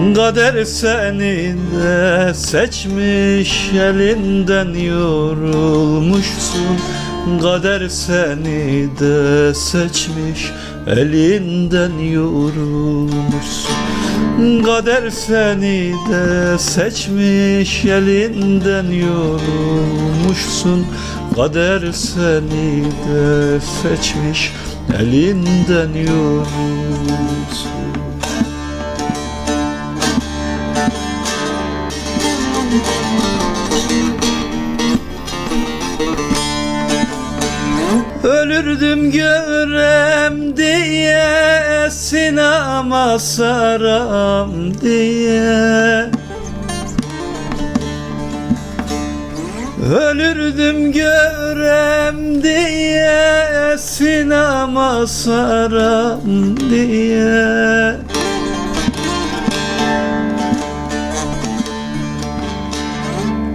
Kader seni de seçmiş elinden yorulmuşsun. Kader seni de seçmiş elinden yorulmuşsun. Kader seni de seçmiş elinden yorulmuşsun. Kader seni de seçmiş elinden yorulmuşsun Ölürdüm görem diye Sinama saram diye. Ölürdüm görem diye Sinama saram diye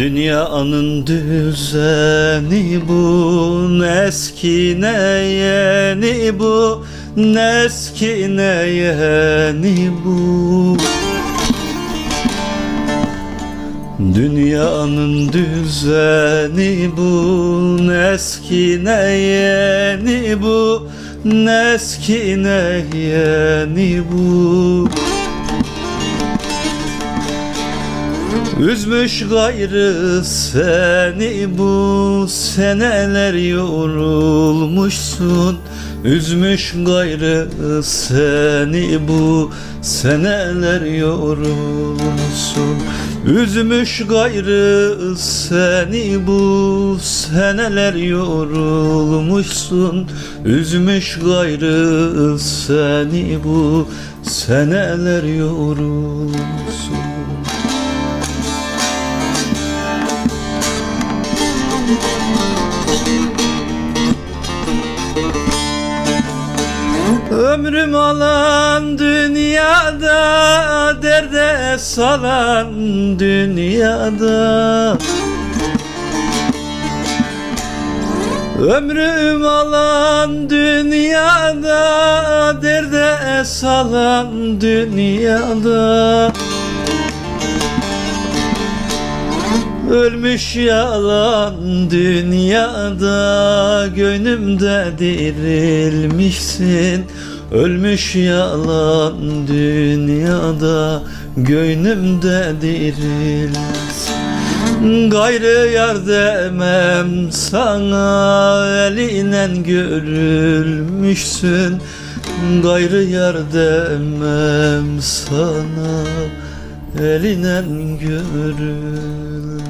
Dünyanın düzeni bu eski ne yeni bu eski ne yeni bu? Dünyanın düzeni bu eski ne yeni bu eski ne yeni bu Üzmüş gayrı seni bu seneler yorulmuşsun. Üzmüş gayrı seni bu seneler yorulmuşsun. Üzmüş gayrı seni bu seneler yorulmuşsun. Üzmüş gayrı seni bu seneler yorulmuşsun Ömrüm alan dünyada Derde salan dünyada. Ömrüm alan dünyada Derde salan dünyada. Ölmüş yalan dünyada Gönlümde dirilmişsin Ölmüş yalan dünyada Gönlümde dirilsin Gayrı yar demem sana Elinden görülmüşsün. Gayrı yar demem sana Elinden görül